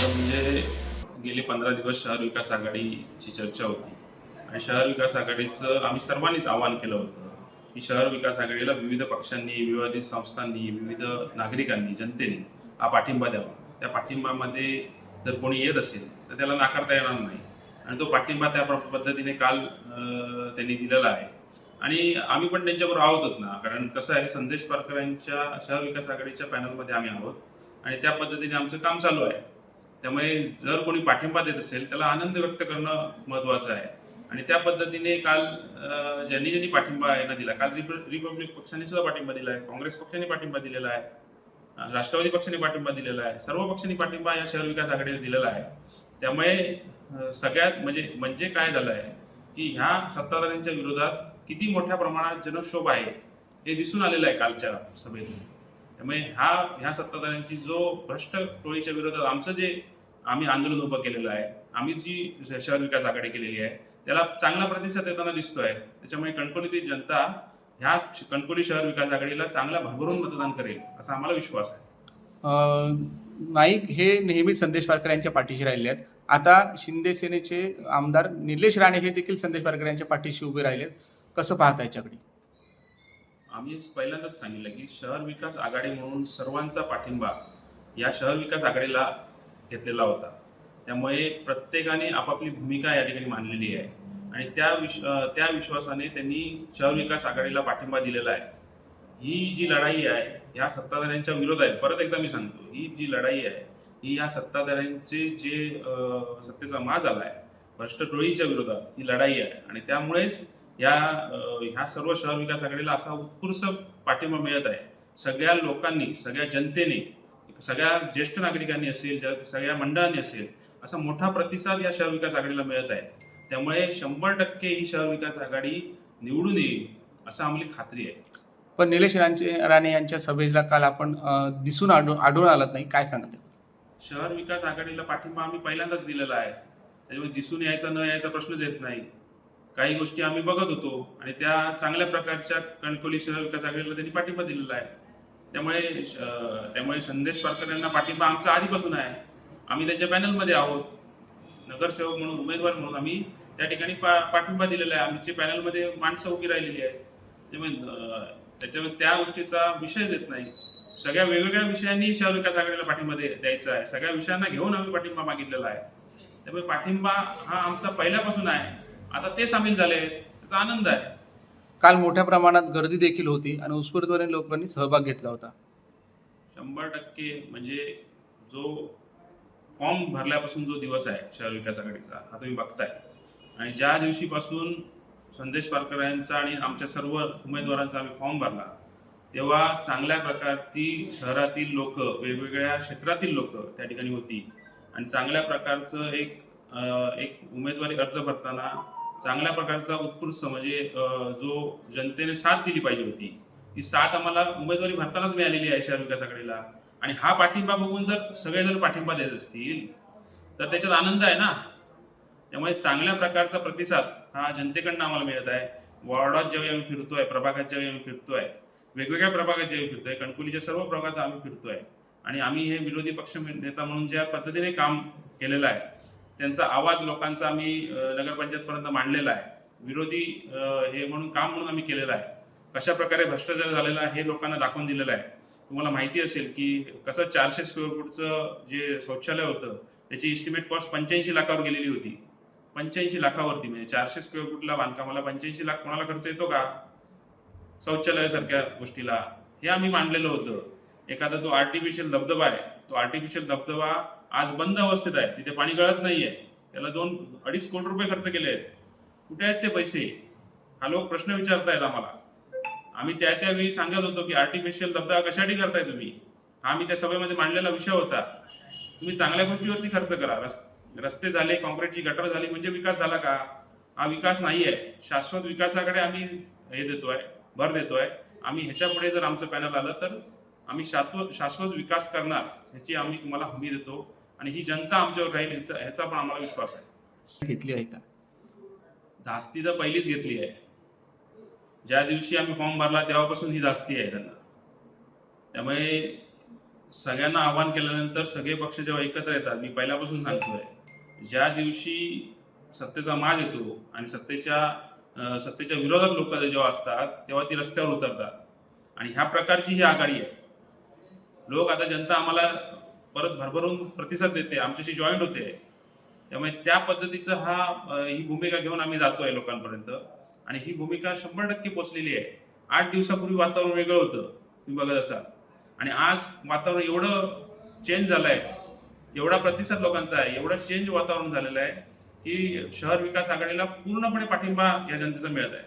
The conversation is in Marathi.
खरं म्हणजे गेले पंधरा दिवस शहर विकास आघाडीची चर्चा होती. आणि शहर विकास आघाडीचं आम्ही सर्वांनीच आवाहन केलं होतं की शहर विकास आघाडीला विविध पक्षांनी विविध संस्थांनी विविध नागरिकांनी जनतेने हा पाठिंबा द्यावा. त्या पाठिंबामध्ये जर कोणी येत असेल तर त्याला नाकारता येणार नाही. आणि तो पाठिंबा त्या पद्धतीने काल त्यांनी दिलेला आहे. आणि आम्ही पण त्यांच्याबरोबर आहोतच ना कारण कसं आहे संदेश पारकर यांच्या शहर विकास आघाडीच्या पॅनलमध्ये आम्ही आहोत. आणि त्या पद्धतीने आमचं काम चालू आहे. त्यामुळे जर कोणी पाठिंबा देत असेल त्याला आनंद व्यक्त करणं महत्त्वाचं आहे. आणि त्या पद्धतीने काल ज्यांनी ज्यांनी पाठिंबा यांना दिला काल रिप- रिपब्लिक पक्षाने सुद्धा पाठिंबा दिला आहे काँग्रेस पक्षाने पाठिंबा दिलेला आहे राष्ट्रवादी पक्षाने पाठिंबा दिलेला आहे सर्व पक्षांनी पाठिंबा या शहर विकास आघाडीला दिलेला आहे. त्यामुळे सगळ्यात म्हणजे म्हणजे काय झालं आहे की ह्या सत्ताधाऱ्यांच्या विरोधात किती मोठ्या प्रमाणात जनक्षोभ आहे हे दिसून आलेलं आहे कालच्या सभेतून. त्यामुळे हा ह्या सत्ताधाऱ्यांची जो भ्रष्ट टोळीच्या विरोधात आमचं जे आम्ही आंदोलन उभं केलेलं आहे आम्ही जी शहर विकास आघाडी केलेली आहे त्याला चांगला प्रतिसाद देताना दिसतोय. त्याच्यामुळे कणकवलीतील जनता ह्या कणकवली शहर विकास आघाडीला चांगला भरभरून मतदान करेल असा आम्हाला विश्वास आहे. नाईक हे नेहमी संदेश पारकर यांच्या पाठीशी राहिले आहेत. आता शिंदे सेनेचे आमदार निलेश राणे हे देखील संदेश पारकर यांच्या पाठीशी उभे राहिले आहेत कसं पाहता याच्याकडे? आम्ही पहिल्यांदाच सांगितलं की शहर विकास आघाडी म्हणून सर्वांचा पाठिंबा या शहर विकास आघाडीला घेतलेला होता. त्यामुळे प्रत्येकाने आपापली भूमिका या ठिकाणी मांडलेली आहे. आणि त्या विश त्या विश्वासाने त्यांनी शहर विकास आघाडीला पाठिंबा दिलेला आहे. ही जी लढाई आहे ह्या सत्ताधाऱ्यांच्या विरोध आहे. परत एकदा मी सांगतो ही जी लढाई आहे ही या सत्ताधाऱ्यांचे जे सत्तेचा माज आला आहे भ्रष्ट टोळीच्या विरोधात ही लढाई आहे. आणि त्यामुळेच या ह्या सर्व शहर विकास आघाडीला असा उत्कृष्ट पाठिंबा मिळत आहे. सगळ्या लोकांनी सगळ्या जनतेने सगळ्या ज्येष्ठ नागरिकांनी असेल सगळ्या मंडळांनी असेल असा मोठा प्रतिसाद या शहर विकास आघाडीला मिळत आहे. त्यामुळे शंभर टक्के ही शहर विकास आघाडी निवडून येईल असं आम्हाला खात्री आहे. पण निलेश राणे राणे यांच्या सभेला काल आपण दिसून आढळून आढळून आलात नाही काय सांगते? शहर विकास आघाडीला पाठिंबा आम्ही पहिल्यांदाच दिलेला आहे. त्याच्यामुळे दिसून यायचा न यायचा प्रश्नच येत नाही. काही गोष्टी आम्ही बघत होतो आणि त्या चांगल्या प्रकारच्या कणकोली शहर विकास आघाडीला त्यांनी पाठिंबा दिलेला आहे. त्यामुळे श- त्यामुळे संदेश पारकर यांना पाठिंबा आमचा आधीपासून आहे. आम्ही त्यांच्या पॅनलमध्ये आहोत. नगरसेवक म्हणून उमेदवार म्हणून आम्ही त्या ठिकाणी पा पाठिंबा दिलेला आहे. आमच्या पॅनलमध्ये माणसं उभी राहिलेली आहे त्यामुळे त्याच्यामुळे त्या गोष्टीचा विषय येत नाही. सगळ्या वेगवेगळ्या विषयांनी शहर विकास आघाडीला पाठिंबा द्यायचा आहे. सगळ्या विषयांना घेऊन आम्ही पाठिंबा मागितलेला आहे. त्यामुळे पाठिंबा हा आमचा पहिल्यापासून आहे. आता ते सामील झाले त्याचा आनंद आहे. काल मोठ्या प्रमाणात गर्दी देखील होती आणि उत्स्फूर्तपणे लोकांनी सहभाग घेतला होता. शंभर टक्के म्हणजे जो फॉर्म भरल्यापासून जो दिवस आहे शहर विकास आघाडीचा हा तुम्ही बघताय. आणि ज्या दिवशीपासून संदेश पारकर यांचा आणि आमच्या सर्व उमेदवारांचा आम्ही फॉर्म भरला तेव्हा चांगल्या प्रकारची शहरातील लोक वेगवेगळ्या क्षेत्रातील लोक त्या ठिकाणी होती. आणि चांगल्या प्रकारचं एक एक उमेदवारी अर्ज भरताना चांगल्या प्रकारचा उत्कृष्ट म्हणजे जो जनतेने साथ दिली पाहिजे होती. ती साथ आम्हाला उमेदवारी भरतानाच मिळालेली आहे शहर विकास आघाडीला. आणि हा पाठिंबा बघून जर सगळेजण पाठिंबा देत असतील तर त्याच्यात आनंद आहे ना. त्यामुळे चांगल्या प्रकारचा प्रतिसाद हा जनतेकडनं आम्हाला मिळत आहे. वॉर्डात जेव्हा आम्ही फिरतोय प्रभागात जेव्हा आम्ही फिरतोय वेगवेगळ्या प्रभागात जेव्हा फिरतोय कणकुलीच्या सर्व प्रभागात आम्ही फिरतोय. आणि आम्ही हे विरोधी पक्ष नेता म्हणून ज्या पद्धतीने काम केलेलं आहे त्यांचा आवाज लोकांचा आम्ही नगरपंचायतपर्यंत मांडलेला आहे. विरोधी हे म्हणून काम म्हणून आम्ही केलेलं आहे. कशा प्रकारे भ्रष्टाचार झालेला आहे हे लोकांना दाखवून दिलेलं आहे. तुम्हाला माहिती असेल की कसं चारशे स्क्वेअर फूटचं जे शौचालय होतं त्याची इस्टिमेट कॉस्ट पंच्याऐंशी लाखावर गेलेली होती. पंच्याऐंशी लाखावरती म्हणजे चारशे स्क्वेअर फूटला बांधकामाला पंच्याऐंशी लाख कोणाला खर्च येतो का? शौचालयासारख्या गोष्टीला. हे आम्ही मांडलेलं होतं. एखादा तो आर्टिफिशियल धबधबा आहे तो आर्टिफिशियल धबधबा आज बंद अवस्थेत आहे. तिथे पाणी गळत नाहीये. त्याला दोन अडीच कोटी रुपये खर्च केले आहेत. कुठे आहेत ते पैसे? हा लोक प्रश्न विचारतायत आम्हाला. आम्ही त्या त्यावेळी सांगत होतो की आर्टिफिशियल धबधबा कशासाठी करताय तुम्ही? हा मी त्या सभेमध्ये मांडलेला विषय होता. तुम्ही चांगल्या गोष्टीवरती खर्च करा. रस्ते झाले कॉन्क्रीटची गटर झाली म्हणजे विकास झाला का? हा विकास नाही आहे शाश्वत विकासाकडे आम्ही हे देतोय भर देतोय. आम्ही ह्याच्या पुढे जर आमचं पॅनल आलं तर आम्ही शाश्वत शाश्वत विकास करणार ह्याची आम्ही तुम्हाला हमी देतो. आणि ही जनता आमच्यावर राहील ह्याचा ह्याचा पण आम्हाला विश्वास आहे. घेतली आहे का? धास्ती तर पहिलीच घेतली आहे. ज्या दिवशी आम्ही फॉर्म भरला तेव्हापासून ही धास्ती आहे त्यांना. त्यामुळे सगळ्यांना आव्हान केल्यानंतर सगळे पक्ष जेव्हा एकत्र येतात मी पहिल्यापासून सांगतोय ज्या दिवशी सत्तेचा माज येतो आणि सत्तेच्या सत्तेच्या विरोधात लोक जेव्हा असतात तेव्हा ती रस्त्यावर उतरतात. आणि ह्या प्रकारची ही आघाडी आहे. लोक आता जनता आम्हाला परत भरभरून प्रतिसाद देते आमच्याशी जॉईंट होते. त्यामुळे त्या पद्धतीचं हा ही भूमिका घेऊन आम्ही जातोय लोकांपर्यंत. आणि ही भूमिका शंभर टक्के पोचलेली आहे. आठ दिवसापूर्वी वातावरण वेगळं होतं तुम्ही बघत असाल. आणि आज वातावरण एवढं चेंज झालं आहे एवढा प्रतिसाद लोकांचा आहे एवढं चेंज वातावरण झालेलं आहे की शहर विकास आघाडीला पूर्णपणे पाठिंबा या जनतेचा मिळत आहे.